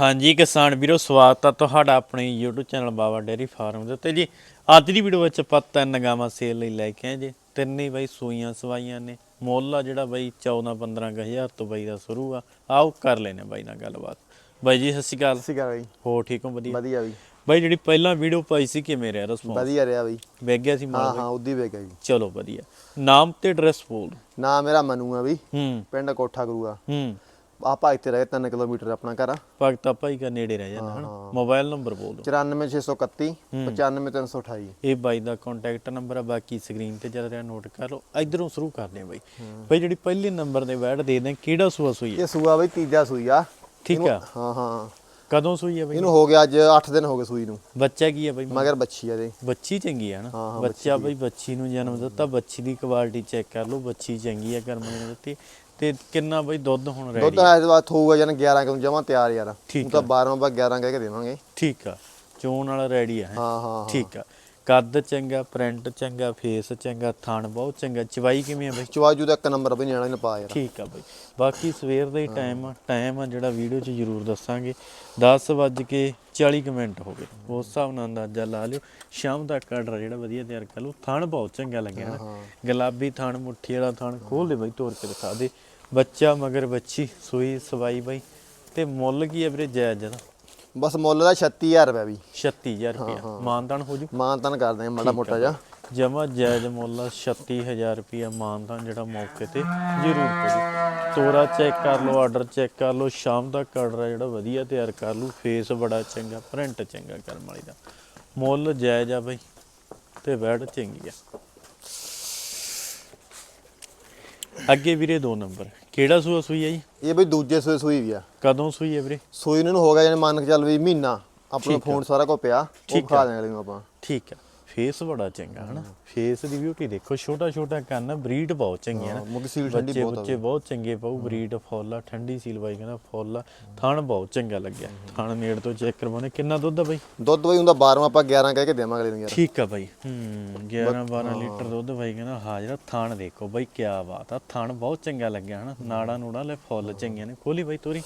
ਹਾਂਜੀ ਕਿਸਾਨ ਵੀਰੋ ਸਵਾਗਤ ਆ ਤੁਹਾਡਾ ਆਪਣੇ YouTube channel Baba dairy farm ਦੇ ਉੱਤੇ। ਜੀ ਅੱਜ ਦੀ ਵੀਡੀਓ ਵਿੱਚ ਆਪਾਂ ਤਿੰਨ ਗਾਵਾਂ ਸੇਲ ਲਈ ਲੈ ਕੇ ਆਏ ਜੀ। ਤਿੰਨੇ ਬਾਈ ਸੂਈਆਂ ਸਵਾਈਆਂ ਨੇ। ਮੁੱਲ ਆ ਜਿਹੜਾ ਬਾਈ 14 15000 ਤੋਂ ਬਾਈ ਦਾ ਸ਼ੁਰੂ ਆ। ਆਓ ਕਰ ਲੈਨੇ ਬਾਈ ਨਾਲ ਗੱਲਬਾਤ। ਬਾਈ ਜੀ ਸਤਿ ਸ਼੍ਰੀ ਅਕਾਲ। ਸਤਿ ਸ਼੍ਰੀ ਅਕਾਲ ਬਈ। ਹੋ ਠੀਕ ਹੋ? ਵਧੀਆ। ਵਧੀਆ ਬਈ। ਬਾਈ ਜਿਹੜੀ ਪਹਿਲਾਂ ਵੀਡੀਓ ਪਾਈ ਸੀ ਕਿਵੇਂ ਰਿਹਾ ਰਿਸਪੌਂਸ ਵਧੀਆ ਰਿਹਾ ਬਈ। ਵੇਖ ਗਿਆ ਸੀ ਹਾਂ ਮਾਲ ਹਾਂ ਉਦੀ ਵੇਗਾ ਜੀ। ਚਲੋ ਵਧੀਆ। ਨਾਮ ਤੇ ਐਡਰੈਸ ਬੋਲ ਨਾ ਮੇਰਾ ਮਨੂ ਆ ਬਈ। ਹੂੰ। ਪਿੰਡ ਕੋਠਾ ਗੁਰੂਆ। ਹੂੰ। ਆਪਾਂ ਇੱਥੇ ਰਹੇ 3 ਕਿਲੋਮੀਟਰ ਆਪਣਾ ਘਰ ਆ। ਭਗਤਾ ਭਾਈ ਦਾ ਨੇੜੇ ਰਹਿ ਜਾਂਦਾ ਹਨਾ। ਮੋਬਾਈਲ ਨੰਬਰ ਬੋਲ ਦਿਓ। 94631 95328 ਇਹ ਬਾਈ ਦਾ ਕੰਟੈਕਟ ਨੰਬਰ ਆ ਬਾਕੀ ਸਕਰੀਨ ਤੇ ਚੱਲ ਰਿਹਾ ਨੋਟ ਕਰ ਲਓ। ਇਧਰੋਂ ਸ਼ੁਰੂ ਕਰਦੇ ਆ ਬਾਈ। ਬਾਈ ਜਿਹੜੀ ਪਹਿਲੇ ਨੰਬਰ ਦੇ ਵੈਡ ਦੇ ਦੇ ਕਿਹੜਾ ਸੂਆ ਸੂਈ ਹੈ ਇਹ ਸੂਆ ਬਈ ਤੀਜਾ ਸੂਈ ਆ। ਠੀਕ ਆ। ਹਾਂ ਹਾਂ। ਕਦੋਂ ਸੂਈ ਹੈ ਬਾਈ? ਇਹਨੂੰ ਹੋ ਗਿਆ ਅੱਜ 8 ਦਿਨ ਹੋ ਗਏ ਸੂਈ ਨੂੰ। ਬੱਚਾ ਕੀ ਹੈ ਬਾਈ? ਮਗਰ ਬੱਚੀ ਆ ਦੇ ਬੱਚੀ ਚੰਗੀ ਹੈ ਨਾ? ਹਾਂ, ਬੱਚਾ ਬਾਈ ਬੱਚੀ ਨੂੰ ਜਨਮ ਦਿੱਤਾ ਬੱਚੀ ਦੀ ਕੁਆਲਿਟੀ ਚੈੱਕ ਕਰ ਲਓ ਬੱਚੀ ਚੰਗੀ ਹੈ ਕਰਮ ਨੇ ਦਿੱਤੀ। ਤੇ ਕਿੰਨਾ ਬਾਈ ਦੁੱਧ ਹੁਣ ਦੁੱਧ ਰੈਡੀ ਵਾਰ ਹੋਊਗਾ ਜਨ 11 ਕਿਲੋ ਜਮਾ ਤਿਆਰ ਯਾਰ। ਠੀਕ ਉਹ ਤਾਂ 12 ਬਾ 11 ਕਹਿ ਕੇ ਦੇਵਾਂਗੇ। ਠੀਕ ਆ। ਚੋਣ ਵਾਲਾ ਰੈਡੀ ਹੈ ਹਾਂ ਹਾਂ। ਠੀਕ ਆ। ਕੱਦ ਚੰਗਾ ਪ੍ਰਿੰਟ ਚੰਗਾ ਫੇਸ ਚੰਗਾ ਥਣ ਬਹੁਤ ਚੰਗਾ। ਚਵਾਈ ਕਿਵੇਂ ਆ ਬਾਈ? ਚਵਾਜੂ ਦਾ ਇੱਕ ਨੰਬਰ ਬਈ ਨਿਆਣਾ ਨੇ ਪਾ ਯਾਰ। ਠੀਕ ਆ ਬਾਈ। ਬਾਕੀ ਸਵੇਰ ਦਾ ਹੀ ਟਾਈਮ ਆ। ਟਾਈਮ ਆ ਜਿਹੜਾ ਵੀਡੀਓ 'ਚ ਜ਼ਰੂਰ ਦੱਸਾਂਗੇ। 10 ਵੱਜ ਕੇ 40 ਕੁ ਮਿੰਟ ਹੋ ਗਏ। ਉਸ ਹਿਸਾਬ ਨਾਲ ਅੰਦਾਜ਼ਾ ਲਾ ਲਿਓ। ਸ਼ਾਮ ਤੱਕ ਆਰਡਰ ਜਿਹੜਾ ਵਧੀਆ ਤਿਆਰ ਕਰ ਲਓ। ਥਣ ਬਹੁਤ ਚੰਗਾ ਲੱਗਿਆ ਨਾ। ਗੁਲਾਬੀ ਥਣ ਮੁੱਠੀ ਵਾਲਾ ਥਣ ਖੋਲ ਦੇ ਬਾਈ ਤੋੜ ਕੇ ਦਿਖਾ ਦੇ। ਬੱਚਾ ਮਗਰ ਬੱਚੀ ਸੂਈ ਸਵਾਈ ਬਾਈ। ਤੇ ਮੁੱਲ ਕੀ ਹੈ ਵੀਰੇ? ਜਾਇਜ਼ ਜਦਾ ਬਸ ਮੁੱਲ ਦਾ 36000 ਰੁਪਏ ਵੀ। 36000 ਰੁਪਇਆ। ਮਾਨਦਾਨ ਹੋ। ਜੂ? ਮਾਨ ਤਨ ਕਰਦੇ ਆ ਮਾੜਾ ਮੋਟਾ ਜਾ ਜਮਾ ਜਾਇਜ਼ ਮੁੱਲ ਆ 36000 ਰੁਪਇਆ ਮਾਨਦਾਨ ਜਿਹੜਾ ਮੌਕੇ ਤੇ ਜ਼ਰੂਰ ਕਰੀ ਤੋਰਾ ਚੈੱਕ ਕਰ ਲਓ ਆਰਡਰ ਚੈੱਕ ਕਰ ਲਓ ਸ਼ਾਮ ਆਰਡਰ ਆ ਜਿਹੜਾ ਵਧੀਆ ਤਿਆਰ ਕਰ ਲਓ ਫੇਸ ਬੜਾ ਚੰਗਾ ਪ੍ਰਿੰਟ ਚੰਗਾ ਕਰਮ ਵਾਲੀ ਦਾ। ਮੁੱਲ ਜਾਇਜ਼ ਆ ਬਈ ਤੇ ਵੈੜ ਚੰਗੀ ਆ। ਅੱਗੇ ਵੀਰੇ ਦੋ ਨੰਬਰ। ਕਿਹੜਾ ਸੂਆ ਸੂਈ ਆ ਜੀ? ਇਹ ਬਈ ਦੂਜੇ ਸੂਏ ਸੂਈ ਵੀ ਆ। ਕਦੋਂ ਸੂਈ ਹੈ ਵੀਰੇ? ਸੂਈ ਨੂੰ ਹੋ ਗਿਆ ਜਾਨੀ ਮੰਨ ਕੇ ਚੱਲ ਵੀ ਮਹੀਨਾ। ਆਪਣਾ ਆ। ਫੋਨ ਸਾਰਾ ਕੋ ਪਿਆ ਉਹ ਖਾ ਆ। ਦੇਣਾ ਅਗਲੇ ਨੂੰ ਆਪਾਂ। ਠੀਕ ਆ। ਫੇਸ ਬੜਾ ਚੰਗਾ ਹਨਾ? ਫੇਸ ਦੀ ਬਿਊਟੀ ਦੇਖੋ ਛੋਟਾ ਛੋਟਾ ਕੰਨ ਬਰੀਡ ਬਹੁਤ ਚੰਗੀ ਹੈ ਨਾ ਸੀਲ ਠੰਡੀ ਬਹੁਤ ਬੱਚੇ ਬਹੁਤ ਚੰਗੇ ਪਾਉ ਬਰੀਡ ਫੁੱਲ ਠੰਡੀ ਸੀਲ ਬਾਈ ਕਹਿੰਦਾ ਫੁੱਲ ਥਣ ਬਹੁਤ ਚੰਗਾ ਲੱਗਿਆ। ਥਣ ਨੇੜ ਤੋਂ ਚੈੱਕ ਕਰਵਾਉਣੇ। ਕਿੰਨਾ ਦੁੱਧ ਆ ਬਾਈ? ਦੁੱਧ ਬਈ ਹੁੰਦਾ 12 ਆਪਾਂ 11 ਕਹਿ ਕੇ ਦੇਵਾਂਗੇ ਅਗਲੇ ਨੂੰ ਯਾਰ। ਠੀਕ ਆ ਬਾਈ। ਹੂੰ 11 12 ਲੀਟਰ ਦੁੱਧ ਬਾਈ ਕਹਿੰਦਾ ਹਾਜ਼ਰਾ ਥਣ ਦੇਖੋ ਬਾਈ ਕੀ ਬਾਤ ਆ। ਥਣ ਬਹੁਤ ਚੰਗਾ ਲੱਗਿਆ ਹਨਾ? ਨਾੜਾ ਨੂੜਾ ਲੈ ਫੁੱਲ ਚੰਗੀਆਂ ਨੇ। ਖੋਲੀ ਬਾਈ ਤੋਰੀ।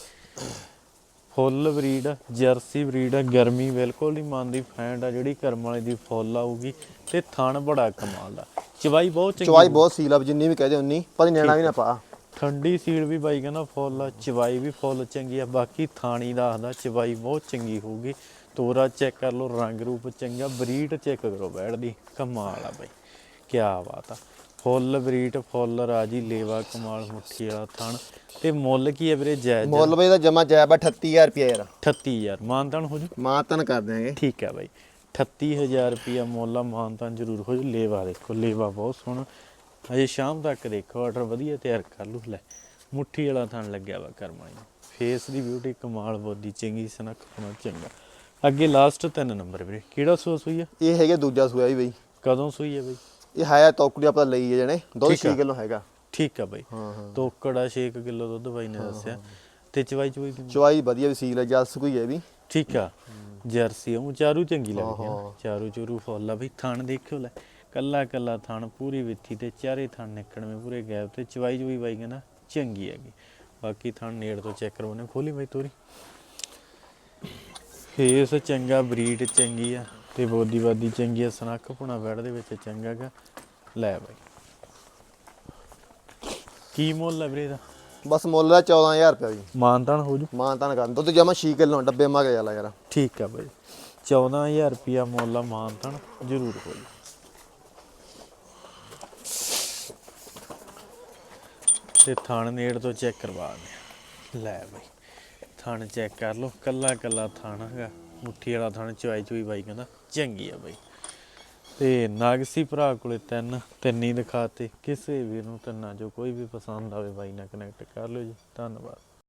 ਫੁੱਲ ਬਰੀਡ ਜਰਸੀ ਬਰੀਡ ਆ ਗਰਮੀ ਬਿਲਕੁਲ ਨਹੀਂ ਮੰਨਦੀ ਫੈਂਡ ਆ ਜਿਹੜੀ ਕਰਮ ਵਾਲੀ ਦੀ ਫੁੱਲ ਆਊਗੀ ਤੇ ਥਣ ਬੜਾ ਕਮਾਲ ਦਾ ਚਵਾਈ ਬਹੁਤ ਚੰਗੀ ਚਵਾਈ ਬਹੁਤ ਸੀਲ ਆ ਜਿੰਨੀ ਵੀ ਕਹਦੇ ਉਨੀ ਪਰ ਨਿਆਣਾ ਵੀ ਨਾ ਪਾ। ਠੰਡੀ ਸੀਲ ਵੀ ਬਾਈ ਕਹਿੰਦਾ ਫੁੱਲ ਆ ਚਵਾਈ ਵੀ ਫੁੱਲ ਚੰਗੀ ਆ ਬਾਕੀ ਥਾਣੀ ਦੱਸਦਾ ਚਵਾਈ ਬਹੁਤ ਚੰਗੀ ਹੋਊਗੀ। ਤੋਰਾ ਚੈੱਕ ਕਰ ਲਓ ਰੰਗ ਰੂਪ ਚੰਗਾ ਬਰੀਡ ਚੈੱਕ ਕਰੋ ਬੈਠਦੀ ਕਮਾਲ ਆ ਬਾਈ ਕੀ ਬਾਤ ਆ। ਫੁੱਲ ਬਰੀਡ ਫੁੱਲ ਰਾਜੀ ਲੇਵਾ ਕਮਾਲ ਮੁੱਠੀ ਵਾਲਾ ਥਣ। ਤੇ ਮੁੱਲ ਕੀ ਹੈ ਵੀਰੇ? ਜਾਇਜ਼ ਮੁੱਲ ਬਈ ਦਾ ਜਮਾ ਜਾਇਬ ਆ 38000 ਰੁਪਏ ਯਾਰ। 38000 ਮਾਨਤਾਨ ਹੋ ਜੂ ਮਾਂ ਤਨ ਕਰ ਦਿਆਂਗੇ। ਠੀਕ ਹੈ ਬਾਈ। 38000 ਰੁਪਿਆ ਮੁੱਲ ਮਾਨਤਾਨ ਜ਼ਰੂਰ ਹੋ ਜੂ ਲੇਵਾ ਦੇਖੋ ਲੇਵਾ ਬਹੁਤ ਸੋਹਣਾ। ਅਜੇ ਸ਼ਾਮ ਤੱਕ ਦੇਖੋ ਆਰਡਰ ਵਧੀਆ ਤਿਆਰ ਕਰ ਲੂ ਲੈ ਮੁੱਠੀ ਵਾਲਾ ਥਣ ਲੱਗਿਆ ਵਾ ਕਰਮਾਈ ਫੇਸ ਦੀ ਬਿਊਟੀ ਕਮਾਲ ਬੋਦੀ ਚੰਗੀ ਸਨਖ ਹੋਣਾ ਚੰਗਾ। ਅੱਗੇ ਲਾਸਟ ਤਿੰਨ ਨੰਬਰ ਵੀਰੇ। ਕਿਹੜਾ ਸੂਆ ਸੂਈ ਆ? ਇਹ ਹੈਗੇ ਦੂਜਾ ਸੂਆ ਵੀ ਬਈ। ਕਦੋਂ ਸੂਈ ਆ ਬਈ? ਇਹ ਹੈ ਤੋਕੜੀ ਆਪਾਂ ਲਈ ਹੈ ਜਣੇ ਦੁੱਧ ਠੀਕ ਆ। 6 ਕਿਲੋ ਹੈਗਾ। ਠੀਕ ਆ ਬਾਈ। ਹਾਂ ਹਾਂ। ਤੋਕੜਾ 6 ਕਿਲੋ ਦੁੱਧ ਬਾਈ ਨੇ ਦੱਸਿਆ। ਤੇ ਚਵਾਈ ਚਵਾਈ ਕਿੰਨੀ? ਚਵਾਈ ਵਧੀਆ ਵੀ ਸੀਲ ਹੈ ਜਲਸ ਕੋਈ ਹੈ ਵੀ। ਠੀਕ ਆ। ਜਰਸੀ ਉਹ ਚਾਰੂ ਚੰਗੀ ਲੱਗਦੀ ਆ। ਨਾ। ਚਾਰੂ ਚੂਰੂ ਫੁੱਲ ਆ ਬਈ ਥਣ ਦੇਖਿਓ ਲੈ। ਕੱਲਾ ਕੱਲਾ ਥਣ ਪੂਰੀ ਵਿੱਥੀ ਤੇ ਚਾਰੇ ਥਣ ਨਿਕਲਵੇਂ ਪੂਰੇ ਗੈਪ ਤੇ। ਚਵਾਈ ਚੁਈ ਬਾਈ ਕਹਿੰਦਾ ਚੰਗੀ ਹੈਗੀ। ਬਾਕੀ ਥਣ ਨੇੜ ਤੋਂ ਚੈੱਕ ਕਰਵਾਉਣੇ ਖੋਲੀ ਬਾਈ ਤੋਰੀ। ਫੇਸ ਚੰਗਾ ਬਰੀਡ ਚੰਗੀ ਆ। ਤੇ ਬੋਦੀ ਬਾਦੀ ਚੰਗੀ ਆ ਸਨੱਖ ਪੁਣਾ ਬੈੜ ਦੇ ਵਿੱਚ ਚੰਗਾ ਗਾ। ਲੈ ਬਾਈ। ਕੀ ਮੁੱਲ ਹੈ ਵੀਰੇ ਦਾ ਬਸ ਮੁੱਲ ਦਾ 14000 ਰੁਪਏ ਜੀ। ਮਾਨਤਾਨ ਹੋ ਜੂ? ਮਾਂ ਤਨ ਕਰ ਦੁੱਧ ਜਮਾ 6 ਕਿਲੋ ਡੱਬੇ ਮਾ ਕੇ ਚੱਲਾ ਯਾਰ। ਠੀਕ ਆ ਬਾਈ। 14000 ਰੁਪਿਆ ਮੁੱਲ ਆ ਮਾਨਤਨ ਜ਼ਰੂਰ ਹੋਈ ਤੇ ਥਣ ਨੇੜ ਤੋਂ ਚੈੱਕ ਕਰਵਾ ਦੇ ਲੈ ਬਾਈ। ਥਣ ਚੈੱਕ ਕਰ ਲਓ ਕੱਲਾ ਕੱਲਾ ਥਣ ਹੈਗਾ। ਮੁੱਠੀ ਵਾਲਾ ਥਣ ਚੁਆਈ ਚੁਈ ਬਾਈ ਕਹਿੰਦਾ, ਚੰਗੀ ਆ ਬਾਈ। ਤੇ ਨਾਗਸੀ ਭਰਾ ਕੋਲੇ ਤਿੰਨ ਤਿੰਨ ਹੀ ਦਿਖਾਤੇ। ਕਿਸੇ ਵੀਰ ਨੂੰ ਤਿੰਨਾਂ ਚੋਂ ਕੋਈ ਵੀ ਪਸੰਦ ਆਵੇ ਬਾਈ ਨਾਲ ਕਨੈਕਟ ਕਰ ਲਿਓ ਜੀ। ਧੰਨਵਾਦ।